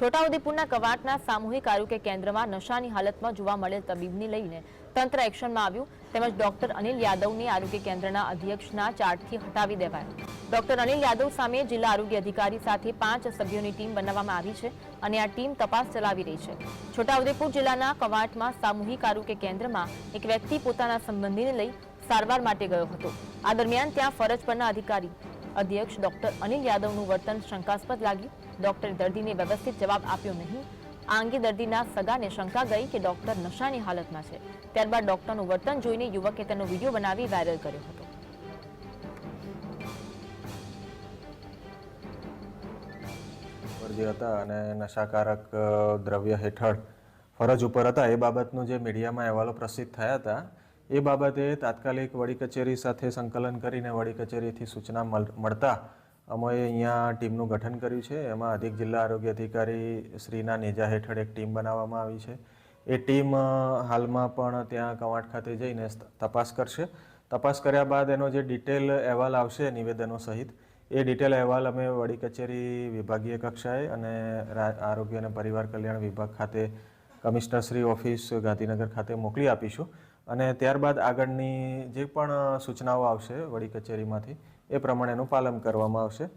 છોટાઉદેપુરના કવાંટના સામૂહિક આરોગ્ય કેન્દ્રમાં નશાની હાલતમાં જોવા મળેલ તબીબને લઈને તંત્ર એક્શનમાં આવ્યું, તેમજ ડોક્ટર અનિલ યાદવને આરોગ્ય કેન્દ્રના અધ્યક્ષના ચાર્ટથી હટાવી દેવાયો. ડોક્ટર અનિલ યાદવ સામે જિલ્લા આરોગ્ય અધિકારી સાથે પાંચ સભ્યોની ટીમ બનાવવામાં આવી છે અને આ ટીમ તપાસ ચલાવી રહી છે. છોટાઉદેપુર જિલ્લાના કવાંટમાં સામૂહિક આરોગ્ય કેન્દ્રમાં એક વ્યક્તિ પોતાના સંબંધીને લઈ સારવાર માટે ગયો હતો. આ દરમિયાન ત્યાં ફરજ પરના અધિકારી અધ્યક્ષ ડોક્ટર અનિલ યાદવનું વર્તન શંકાસ્પદ લાગ્યું. ડોક્ટરે દર્દીને વ્યવસ્થિત જવાબ આપ્યો નહીં. આ અંગે દર્દીના સગાને શંકા ગઈ કે ડોક્ટર નશાની હાલતમાં છે. ત્યારબાદ ડોક્ટરનું વર્તન જોઈને યુવકે તેનો વીડિયો બનાવી વાયરલ કર્યો હતો. હતા અને નશાકારક દ્રવ્ય હેઠળ ફરજ ઉપર હતા. એ બાબતનું જે મીડિયામાં અહેવાલો પ્રસિદ્ધ થયા હતા એ બાબતે તાત્કાલિક વડી કચેરી સાથે સંકલન કરીને વડી કચેરીથી સૂચના મળ- મળતા અમે અહીંયા ટીમનું ગઠન કર્યું છે. એમાં અધિક જિલ્લા આરોગ્ય અધિકારી શ્રીના નેજા હેઠળ એક ટીમ બનાવવામાં આવી છે. એ ટીમ હાલમાં પણ ત્યાં કવાંટ ખાતે જઈને તપાસ કરશે. તપાસ કર્યા બાદ એનો જે ડિટેલ અહેવાલ આવશે નિવેદનો સહિત, એ ડિટેલ અહેવાલ અમે વડી કચેરી વિભાગીય કક્ષાએ અને આરોગ્ય અને પરિવાર કલ્યાણ વિભાગ ખાતે કમિશનર શ્રી ઓફિસ ગાંધીનગર ખાતે મોકલી આપીશું. અને ત્યારબાદ આગળની જે પણ સૂચનાઓ આવશે વડી કચેરીમાંથી, એ પ્રમાણેનું પાલન કરવામાં આવશે.